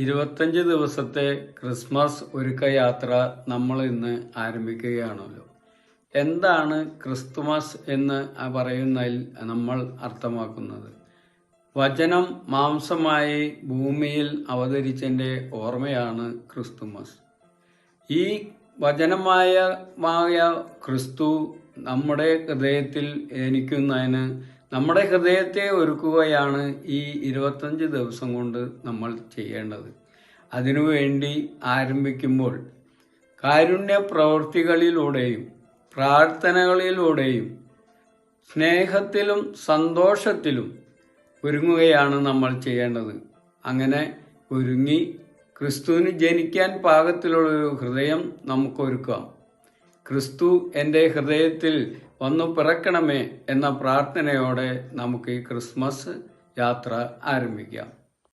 ഇരുപത്തഞ്ച് ദിവസത്തെ ക്രിസ്മസ് ഒരുക്ക യാത്ര നമ്മൾ ഇന്ന് ആരംഭിക്കുകയാണല്ലോ. എന്താണ് ക്രിസ്തുമസ് എന്ന് പറയുന്നതിൽ നമ്മൾ അർത്ഥമാക്കുന്നത്? വചനം മാംസമായി ഭൂമിയിൽ അവതരിച്ചതിന്റെ ഓർമ്മയാണ് ക്രിസ്തുമസ്. ഈ വചനമായ ക്രിസ്തു നമ്മുടെ ഹൃദയത്തിൽ ജനിക്കുന്നതിന് നമ്മുടെ ഹൃദയത്തെ ഒരുക്കുകയാണ് ഈ ഇരുപത്തഞ്ച് ദിവസം കൊണ്ട് നമ്മൾ ചെയ്യേണ്ടത്. അതിനുവേണ്ടി ആരംഭിക്കുമ്പോൾ കാരുണ്യ പ്രവൃത്തികളിലൂടെയും പ്രാർത്ഥനകളിലൂടെയും സ്നേഹത്തിലും സന്തോഷത്തിലും ഒരുങ്ങുകയാണ് നമ്മൾ ചെയ്യേണ്ടത്. അങ്ങനെ ഒരുങ്ങി ക്രിസ്തുവിന് ജനിക്കാൻ പാകത്തിലുള്ളൊരു ഹൃദയം നമുക്കൊരുക്കാം ക്രിസ്തു എന്റെ ഹൃദയത്തിൽ വന്നു പിറക്കണമേ എന്ന പ്രാർത്ഥനയോടെ നമുക്ക് ഈ ക്രിസ്മസ് യാത്ര ആരംഭിക്കാം.